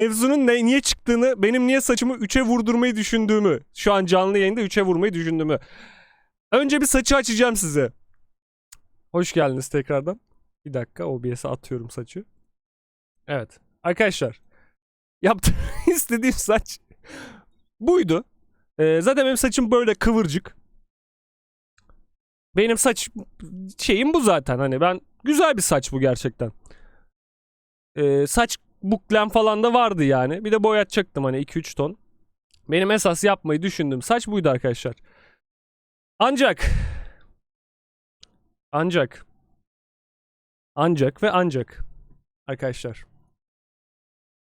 mevzunun ne, niye çıktığını, benim niye saçımı 3'e vurdurmayı düşündüğümü, şu an canlı yayında 3'e vurmayı düşündüğümü. Önce bir saçı açacağım size. Hoş geldiniz tekrardan. Bir dakika OBS'e atıyorum saçı. Evet. Arkadaşlar. Yaptığım istediğim saç buydu. Ee, zaten benim saçım böyle kıvırcık. Benim saç şeyim bu zaten. Hani ben güzel bir saç bu gerçekten. Ee, saç buklem falan da vardı yani. Bir de boyatacaktım hani 2-3 ton. Benim esas yapmayı düşündüğüm saç buydu arkadaşlar. Ancak ancak ancak ve ancak arkadaşlar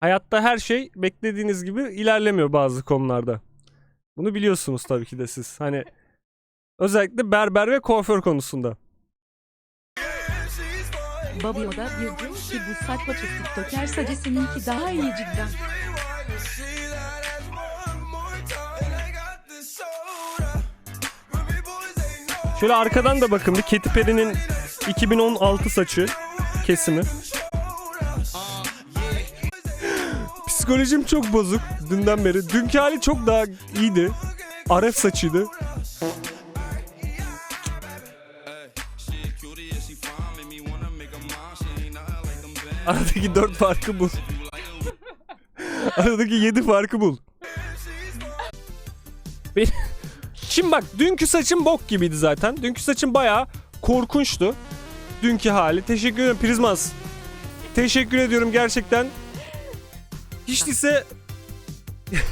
hayatta her şey beklediğiniz gibi ilerlemiyor bazı konularda. Bunu biliyorsunuz tabii ki de siz. Hani özellikle berber ve kuaför konusunda. Babio da bir diyor ki bu saçma TikToker sadece seninki daha iyi cidden. Şöyle arkadan da bakın bir Katy Perry'nin 2016 saçı kesimi. Psikolojim çok bozuk dünden beri. Dünkü hali çok daha iyiydi. Aref saçıydı. Aradaki dört farkı bul. Aradaki yedi farkı bul. Şimdi bak dünkü saçım bok gibiydi zaten. Dünkü saçım bayağı korkunçtu. Dünkü hali. Teşekkür ederim Prizmaz. Teşekkür ediyorum gerçekten. Hiç değilse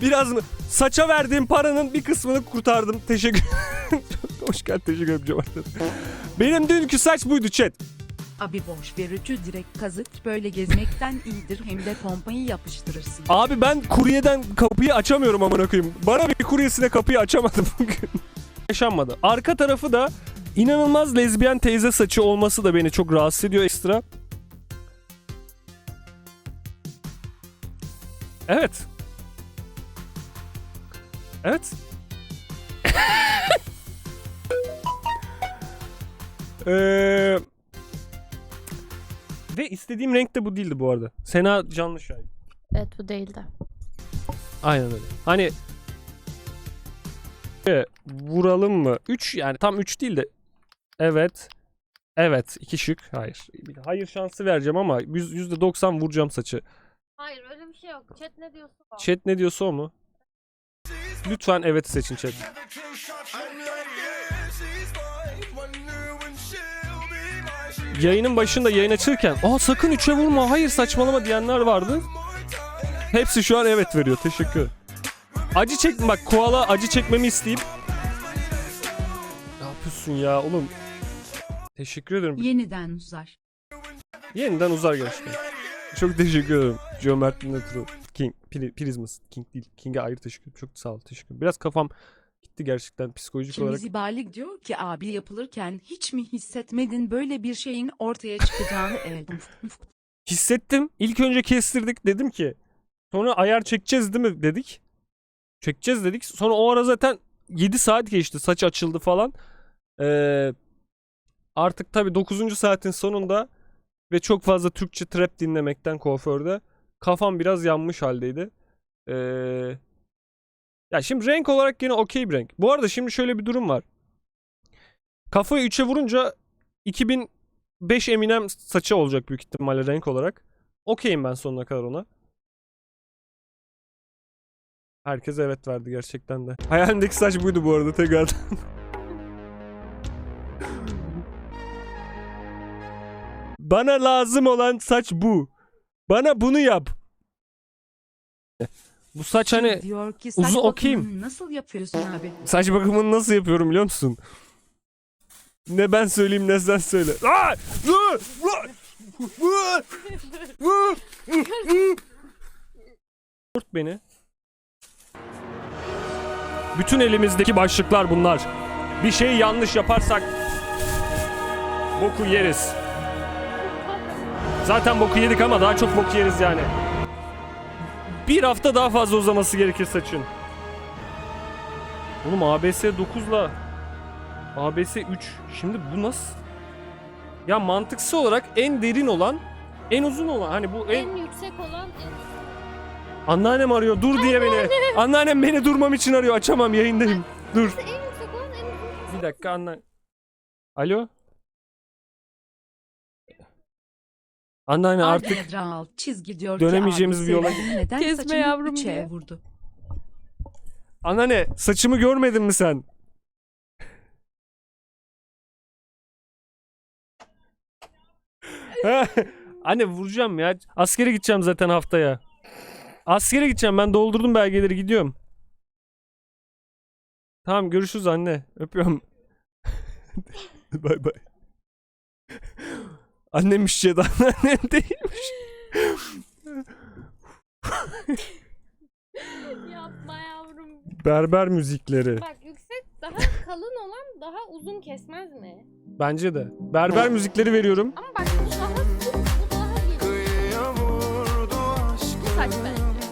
biraz mı saça verdiğim paranın bir kısmını kurtardım. Teşekkür Hoş geldin teşekkür ederim. Benim dünkü saç buydu chat. Abi boş ver ütü direkt kazıt böyle gezmekten iyidir hem de pompayı yapıştırırsın. Abi ben kuryeden kapıyı açamıyorum amına koyayım. Bana bir kuryesine kapıyı açamadım bugün. Yaşanmadı. Arka tarafı da inanılmaz lezbiyen teyze saçı olması da beni çok rahatsız ediyor ekstra. Evet. Evet. Eee... Ve istediğim renk de bu değildi bu arada. Sena canlı şahit. Evet bu değildi. Aynen öyle. Hani e, vuralım mı? 3 yani tam 3 değil de evet. Evet. iki şık. Hayır. Hayır şansı vereceğim ama yüz- %90 vuracağım saçı. Hayır öyle bir şey yok. Chat ne diyorsa o. Chat ne diyorsa o mu? Lütfen evet seçin chat. Yayının başında yayın açırken aa sakın 3'e vurma hayır saçmalama diyenler vardı. Hepsi şu an evet veriyor. Teşekkür. Acı çek bak koala acı çekmemi isteyip Ne yapıyorsun ya oğlum? Teşekkür ederim. Yeniden uzar. Yeniden uzar gerçekten. Çok teşekkür ederim. Cömertliğine ötürü. King, Pri- Prizmas. King değil. King'e ayrı teşekkür. Çok sağ ol. Teşekkür. Biraz kafam gitti gerçekten psikolojik Şimdi olarak. Zibalik diyor ki abi yapılırken hiç mi hissetmedin böyle bir şeyin ortaya çıkacağını evet. Hissettim. İlk önce kestirdik. Dedim ki sonra ayar çekeceğiz değil mi dedik. Çekeceğiz dedik. Sonra o ara zaten 7 saat geçti. Saç açıldı falan. Ee, artık tabii 9. saatin sonunda ve çok fazla Türkçe trap dinlemekten kuaförde kafam biraz yanmış haldeydi. Ee, ya şimdi renk olarak yine okey bir renk. Bu arada şimdi şöyle bir durum var. Kafayı 3'e vurunca 2005 Eminem saçı olacak büyük ihtimalle renk olarak. Okeyim ben sonuna kadar ona. Herkes evet verdi gerçekten de. Hayalimdeki saç buydu bu arada tekrardan. Bana lazım olan saç bu. Bana bunu yap. Bu saç hani diyor ki uzun saç okuyayım. bakımını nasıl yapıyorsun abi? saç bakımını nasıl yapıyorum biliyor musun? Ne ben söyleyeyim ne sen söyle. Aa! Kurt beni. Bütün elimizdeki başlıklar bunlar. Bir şey yanlış yaparsak boku yeriz. Zaten boku yedik ama daha çok boku yeriz yani. Bir hafta daha fazla uzaması gerekir saçın. Oğlum ABS 9'la ABS 3. Şimdi bu nasıl? Ya mantıksal olarak en derin olan, en uzun olan hani bu en En yüksek olan en Anneannem arıyor dur diye beni. Anneannem beni durmam için arıyor. Açamam yayındayım. Dur. İşte en yüksek olan en uzun. Bir dakika anne. Alo? Anneanne artık Artık alt çizgi diyor dönemeyeceğimiz bir yola- neden Kesme saçını yavrum üçe diye. vurdu. Anneanne saçımı görmedin mi sen? Anne vuracağım ya. Askere gideceğim zaten haftaya. Askere gideceğim ben doldurdum belgeleri gidiyorum. Tamam görüşürüz anne. Öpüyorum. bay bay. Annemmiş ya da annem değilmiş. Yapma yavrum. Berber müzikleri. Bak yüksek daha kalın olan daha uzun kesmez mi? Bence de. Berber müzikleri veriyorum. Ama bak bu daha bu daha geniş. Kıyıya vurdu aşkım Bu saç bence.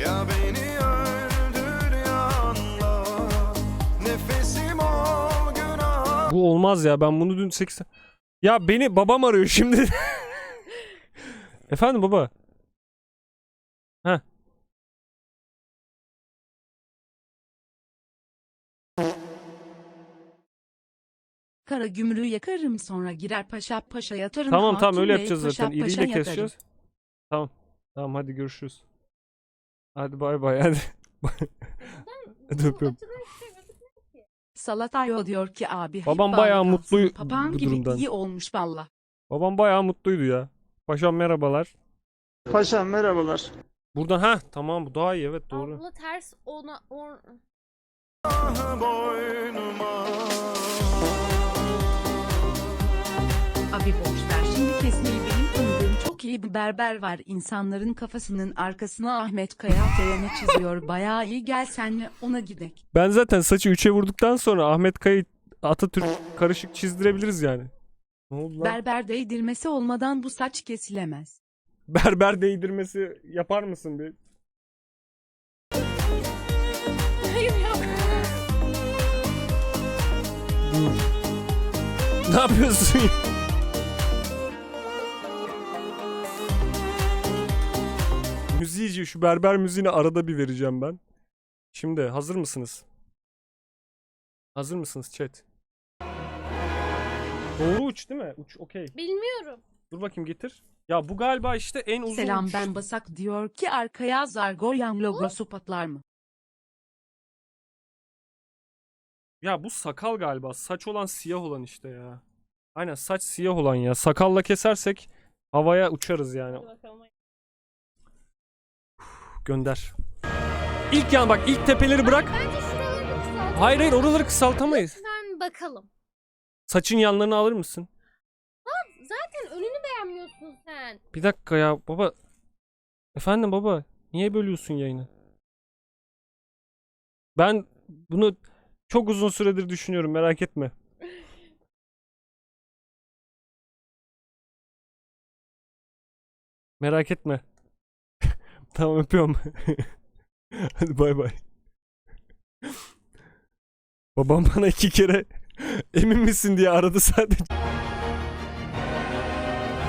Ya beni öldür ya anla Nefesim ol günah Bu olmaz ya ben bunu dün 80... Ya beni babam arıyor şimdi. Efendim baba. Heh. Kara gümrüğü yakarım sonra girer paşa paşa yatarım. Tamam tamam öyle yapacağız paşa zaten. paşa İriyle yatarım. keseceğiz. Tamam. Tamam hadi görüşürüz. Hadi bay bay hadi. Öpüyorum. açıdan hiçbir şey gözükmüyor ki. Salatayo diyor ki abi. Babam bayağı mutlu Papağan bu gibi durumdan. iyi olmuş valla. Babam bayağı mutluydu ya. Paşam merhabalar. Paşam merhabalar. Buradan ha tamam bu daha iyi evet doğru. Abla ters ona or... boynuma Abi boş ver şimdi kesmeyi benim tanıdığım çok iyi bir berber var. İnsanların kafasının arkasına Ahmet Kaya treni çiziyor. Bayağı iyi gel senle ona gidek. Ben zaten saçı 3'e vurduktan sonra Ahmet Kayı Atatürk karışık çizdirebiliriz yani. Ne oldu lan? Berber değdirmesi olmadan bu saç kesilemez. Berber değdirmesi yapar mısın bir? Hayır yapma. Ne yapıyorsun? Müziğici şu berber müziğini arada bir vereceğim ben. Şimdi hazır mısınız? Hazır mısınız chat? Doğru uç değil mi? Uç okey. Bilmiyorum. Dur bakayım getir. Ya bu galiba işte en uzun Selam uç. ben Basak diyor ki arkaya Zargoyan logosu patlar mı? Ya bu sakal galiba. Saç olan siyah olan işte ya. Aynen saç siyah olan ya. Sakalla kesersek havaya uçarız yani. Hadi bakalım. Gönder. İlk yan bak ilk tepeleri bırak. Bence şuraları kısaltalım. Hayır hayır oraları kısaltamayız. Lütfen bakalım. Saçın yanlarını alır mısın? Zaten önünü beğenmiyorsun sen. Bir dakika ya baba. Efendim baba. Niye bölüyorsun yayını? Ben bunu çok uzun süredir düşünüyorum merak etme. Merak etme. Tamam öpüyorum. Hadi bay bay. Babam bana iki kere emin misin diye aradı sadece.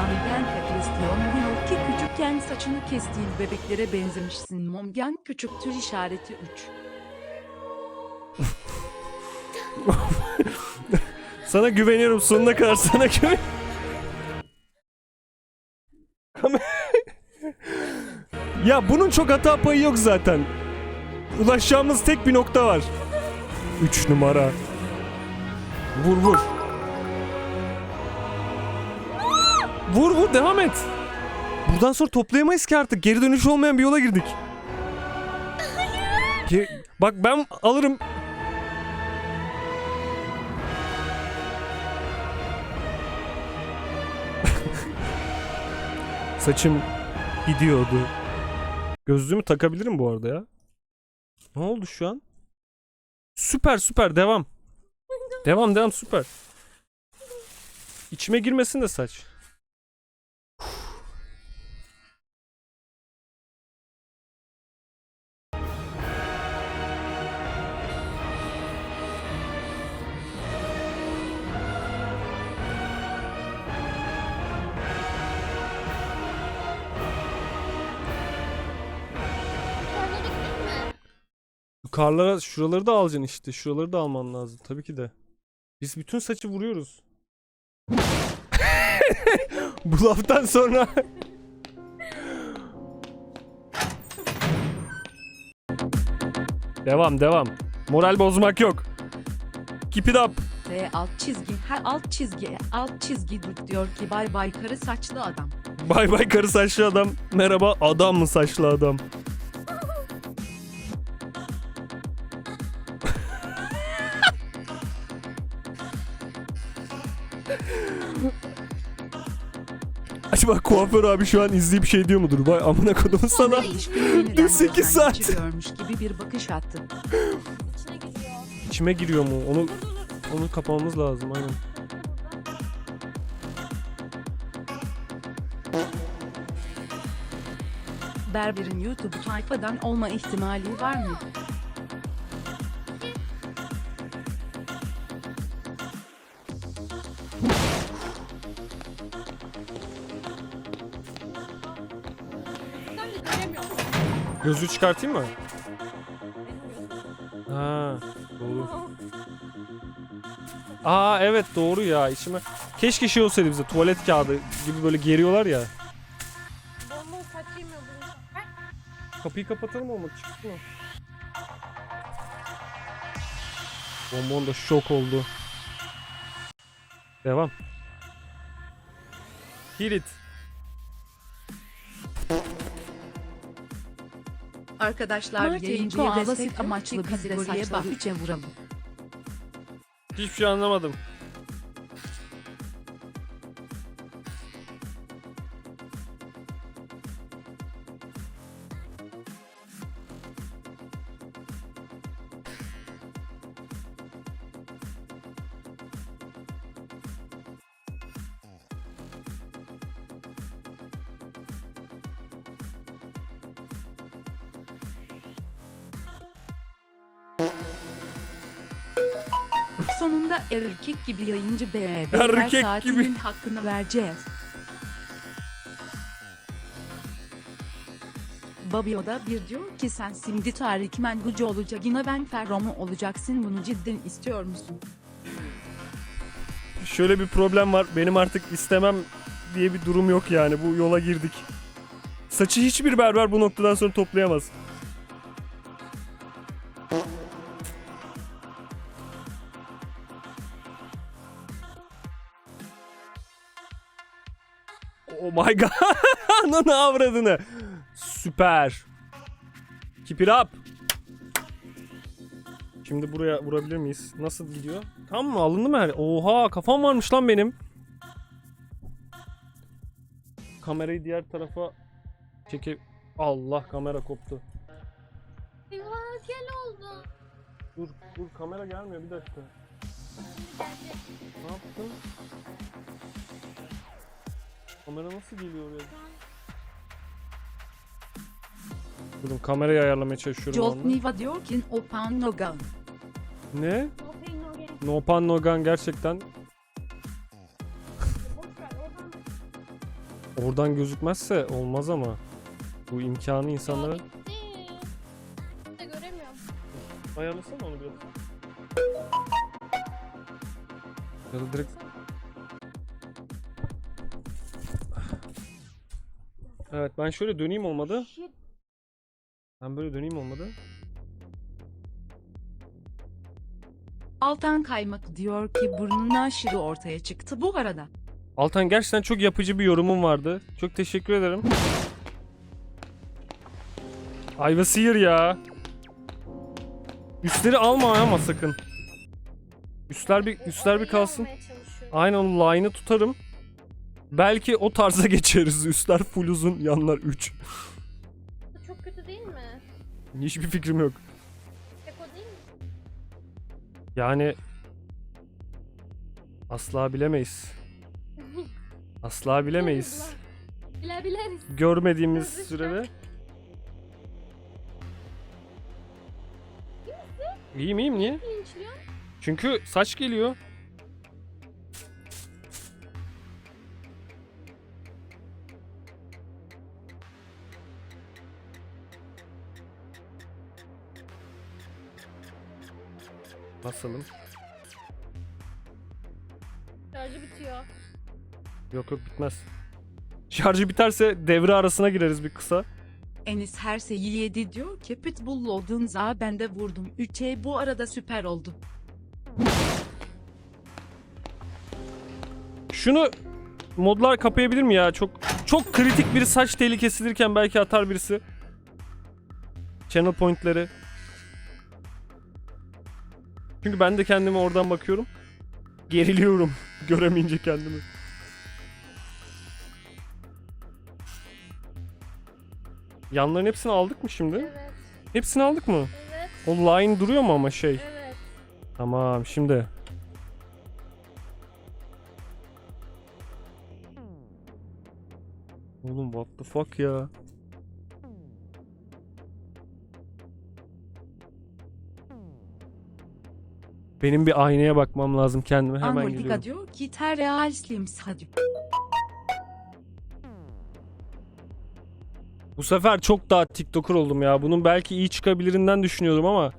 Amgen Christian diyor ki küçükken saçını kestiğin bebeklere benzemişsin. Momgen küçüktür işareti 3. Sana güveniyorum sonuna kadar sana güven. Ya bunun çok hata payı yok zaten. Ulaşacağımız tek bir nokta var. 3 numara. Vur vur. Vur vur devam et. Buradan sonra toplayamayız ki artık. Geri dönüş olmayan bir yola girdik. Ge- Bak ben alırım. Saçım gidiyordu. Gözlüğümü takabilirim bu arada ya. Ne oldu şu an? Süper süper devam. Devam devam süper. İçime girmesin de saç. Yukarılara şuraları da alacaksın işte. Şuraları da alman lazım. Tabii ki de. Biz bütün saçı vuruyoruz. Bu laftan sonra Devam devam. Moral bozmak yok. Keep it up. R alt çizgi her alt çizgi alt çizgi dur diyor ki bay bay karı saçlı adam. Bay bay karı saçlı adam. Merhaba adam mı saçlı adam? Acaba kuaför abi şu an izleyip şey diyor mudur? Vay amına kodumun sana. Dün sekiz gözden saat. geçiriyormuş gibi bir bakış attı. İçine giriyor. İçime giriyor mu? Onu onu kapamamız lazım aynen. Berber'in YouTube sayfadan olma ihtimali var mı? Gözlüğü çıkartayım mı? Ha, doğru. Aa evet doğru ya içime. Keşke şey olsaydı bize tuvalet kağıdı gibi böyle geriyorlar ya. Bonbon kaçayım ya. Kapıyı kapatalım ama çıktı mı? Bonbon da şok oldu. Devam. Hit Arkadaşlar Martin yayıncıya destek basit amaçlı kategoriye içe vuralım. Hiçbir şey anlamadım. Gibi yayıncı BB Erkek saatinin gibi. hakkını vereceğiz. Babio da bir diyor ki sen şimdi Tarık Mengucu olacak yine ben Ferro mu olacaksın bunu cidden istiyor musun? Şöyle bir problem var. Benim artık istemem diye bir durum yok yani. Bu yola girdik. Saçı hiçbir berber bu noktadan sonra toplayamaz. My god. Ananı avradını. Süper. Keep it up. Şimdi buraya vurabilir miyiz? Nasıl gidiyor? Tam mı? Alındı mı her? Oha kafam varmış lan benim. Kamerayı diğer tarafa çeke... Allah kamera koptu. Eyvah gel oldu. Dur dur kamera gelmiyor bir dakika. Ne yaptın? Kamera nasıl geliyor oraya? Durun kamerayı ayarlamaya çalışıyorum. Jolt anda. Niva diyor ki Opan Nogan. Ne? No pan no gun gerçekten oradan. gözükmezse olmaz ama. Bu imkanı insanlara... Bitti. Ben de göremiyorum. Ayarlasana onu biraz. Ya da direkt... Evet ben şöyle döneyim olmadı. Shit. Ben böyle döneyim olmadı. Altan Kaymak diyor ki burnun aşırı ortaya çıktı bu arada. Altan gerçekten çok yapıcı bir yorumun vardı. Çok teşekkür ederim. Ayva sihir ya. Üstleri alma ama sakın. Üstler bir üstler bir kalsın. Aynen o line'ı tutarım. Belki o tarza geçeriz. Üstler full uzun, yanlar 3. Bu çok kötü değil mi? Hiçbir fikrim yok. Tek o değil mi? Yani asla bilemeyiz. Asla bilemeyiz. Bile bileriz. Görmediğimiz Hızlı sürede. İyiyim iyiyim niye? Çünkü saç geliyor. Basalım. Şarjı bitiyor. Yok yok bitmez. Şarjı biterse devre arasına gireriz bir kısa. Enis her şeyi yedi diyor ki pitbull oldun za ben de vurdum. 3'e bu arada süper oldu. Şunu modlar kapayabilir mi ya? Çok çok kritik bir saç teli kesilirken belki atar birisi. Channel pointleri. Çünkü ben de kendime oradan bakıyorum. Geriliyorum göremeyince kendimi. Yanların hepsini aldık mı şimdi? Evet. Hepsini aldık mı? Evet. O line duruyor mu ama şey? Evet. Tamam şimdi. Oğlum what the fuck ya? Benim bir aynaya bakmam lazım kendime hemen Angolika gidiyorum. diyor ki terreal slims hadi. Bu sefer çok daha TikToker oldum ya. Bunun belki iyi çıkabilirinden düşünüyordum ama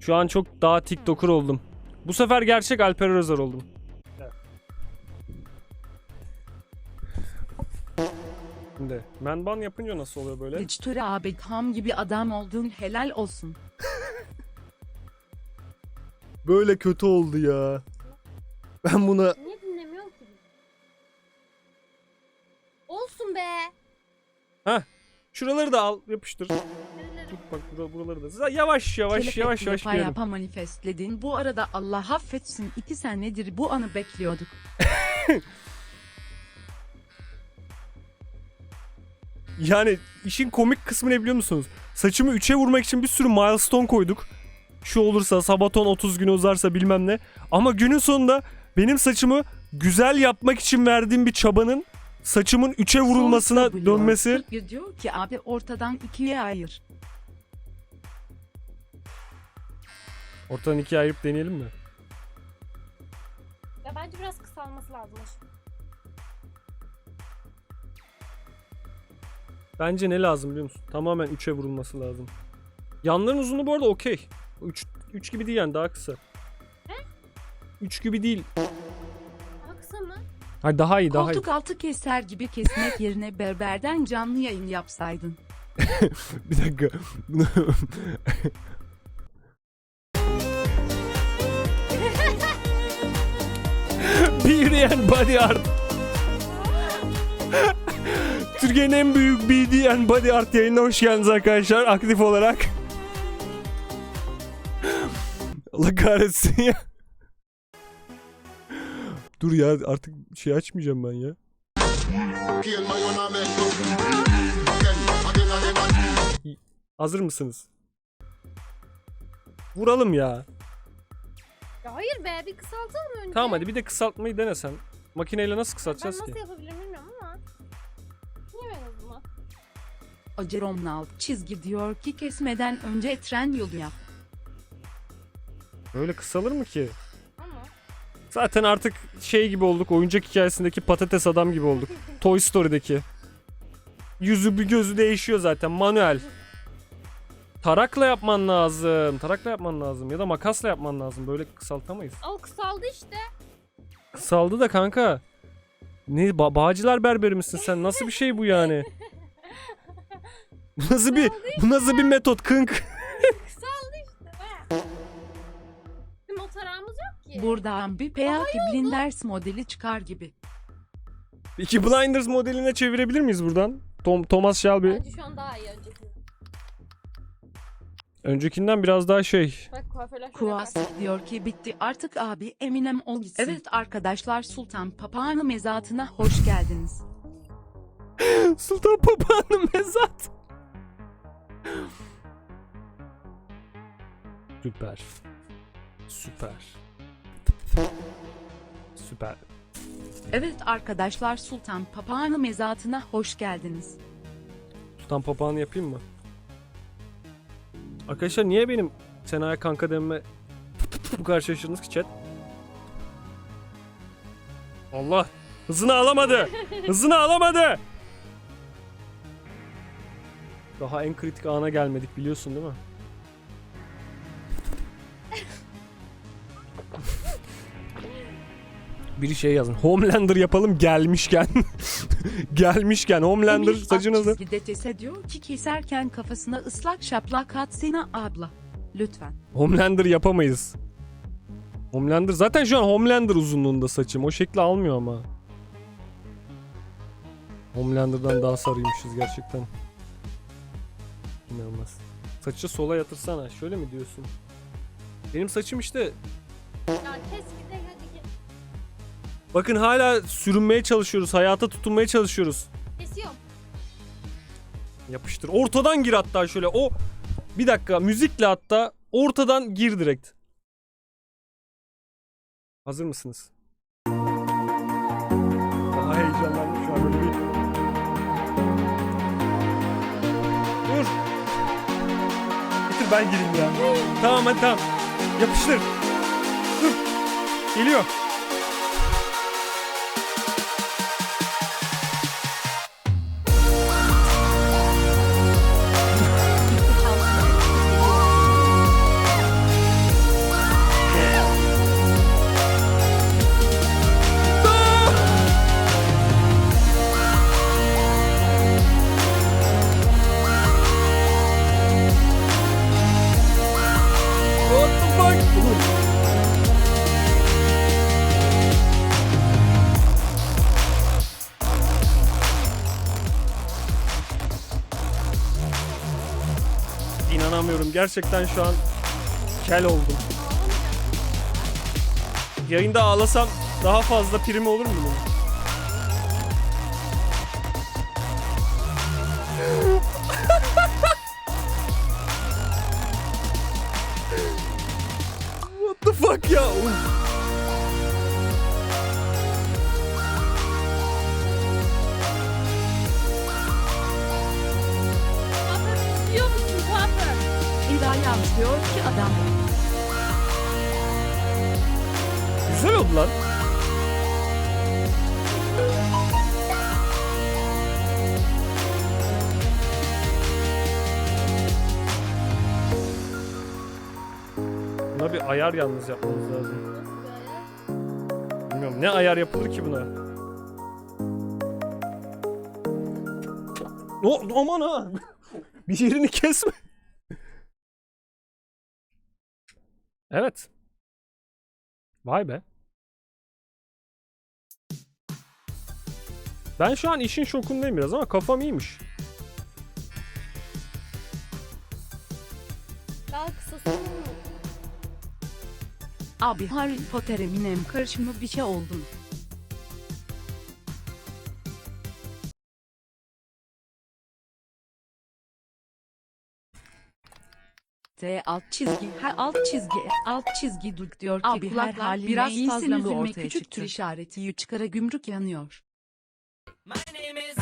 şu an çok daha TikToker oldum. Bu sefer gerçek Alper Özer oldum. Şimdi menban yapınca nasıl oluyor böyle? Hiç abi tam gibi adam oldun helal olsun. Böyle kötü oldu ya. Ben buna Niye dinlemiyorum ki? Olsun be. şuraları da al yapıştır. Tut bak bura- buraları da. Yavaş yavaş yavaş yavaş yapa girelim. yapa manifestledin. Bu arada Allah affetsin iki senedir bu anı bekliyorduk. Yani işin komik kısmı ne biliyor musunuz? Saçımı 3'e vurmak için bir sürü milestone koyduk. Şu olursa Sabaton 30 güne uzarsa bilmem ne. Ama günün sonunda benim saçımı güzel yapmak için verdiğim bir çabanın saçımın 3'e vurulmasına Sonuçta dönmesi. Türk diyor ki abi ortadan ikiye ayır. Ortadan ikiye ayırıp deneyelim mi? Ya bence biraz kısalması lazım. Bence ne lazım biliyor musun? Tamamen 3'e vurulması lazım. Yanların uzunluğu bu arada okey. 3 3 gibi değil yani daha kısa. 3 gibi değil. Daha kısa mı? Hayır daha iyi daha iyi. Koltuk altı keser gibi kesmek yerine berberden canlı yayın yapsaydın. Bir dakika. Yürüyen body art. Türkiye'nin en büyük BD and body art yayınına hoş geldiniz arkadaşlar aktif olarak. Allah kahretsin ya. Dur ya artık şey açmayacağım ben ya. Hazır mısınız? Vuralım ya. Ya hayır be bir kısaltalım önce. Tamam hadi bir de kısaltmayı denesen. Makineyle nasıl Ben kısaltacağız nasıl ki? yapabilirim bilmiyorum ama. Niye ben o zaman? Acerom'un alt çizgi diyor ki kesmeden önce tren yolu yap. Böyle kısalır mı ki? Ama. Zaten artık şey gibi olduk. Oyuncak hikayesindeki patates adam gibi olduk. Toy Story'deki. Yüzü bir gözü değişiyor zaten manuel. Tarakla yapman lazım. Tarakla yapman lazım ya da makasla yapman lazım. Böyle kısaltamayız. Al kısaldı işte. Kısaldı da kanka. Ne ba- bağcılar berberi misin sen? Nasıl bir şey bu yani? Bu nasıl bir bu nasıl bir metot kınk? Kısaldı işte Buradan bir Peaki Blinders modeli çıkar gibi. İki Blinders modeline çevirebilir miyiz buradan? Tom Thomas Shelby. Bence şu an daha iyi önceki. Öncekinden biraz daha şey. Bak kuaförler şöyle Kuas bak. diyor ki bitti artık abi Eminem ol gitsin. Evet arkadaşlar Sultan Papağanı mezatına hoş geldiniz. Sultan Papağan'ın mezat. Süper. Süper. Süper. Evet arkadaşlar Sultan Papağanı mezatına hoş geldiniz. Sultan Papağan'ı yapayım mı? Arkadaşlar niye benim Sena'ya kanka dememe bu kadar şaşırdınız ki chat? Allah! Hızını alamadı! Hızını alamadı! Daha en kritik ana gelmedik biliyorsun değil mi? Bir şey yazın. Homelander yapalım gelmişken. gelmişken Homelander Emir saçını da... Akçizgi detese diyor ki keserken kafasına ıslak şaplak atsana abla. Lütfen. Homelander yapamayız. Homelander zaten şu an Homelander uzunluğunda saçım. O şekli almıyor ama. Homelander'dan daha sarıymışız gerçekten. İnanılmaz. Saçı sola yatırsana. Şöyle mi diyorsun? Benim saçım işte Ya kes. Bakın hala sürünmeye çalışıyoruz. Hayata tutunmaya çalışıyoruz. Kesiyorum. Yapıştır. Ortadan gir hatta şöyle. O bir dakika müzikle hatta ortadan gir direkt. Hazır mısınız? Daha heyecanlandım şu an böyle bir. Dur. Getir ben gireyim ya. Tamam hadi tamam. Yapıştır. Dur. Geliyor. Gerçekten şu an kel oldum. Yayında ağlasam daha fazla prim olur mu bunun? Adam Güzel oldu lan. Buna bir ayar yalnız yapmamız lazım. Bilmiyorum ne ayar yapılır ki buna? O, aman ha. bir yerini kesme. Evet. Vay be. Ben şu an işin şokundayım biraz ama kafam iyiymiş. Daha kısası mı? abi Harry Potter Eminem karışımı bir şey oldum. T alt çizgi ha alt çizgi alt çizgi duk diyor ki Abi, her kulaklar haline biraz fazla mı ortaya küçüktür çıktı? işareti çıkara gümrük yanıyor. My name is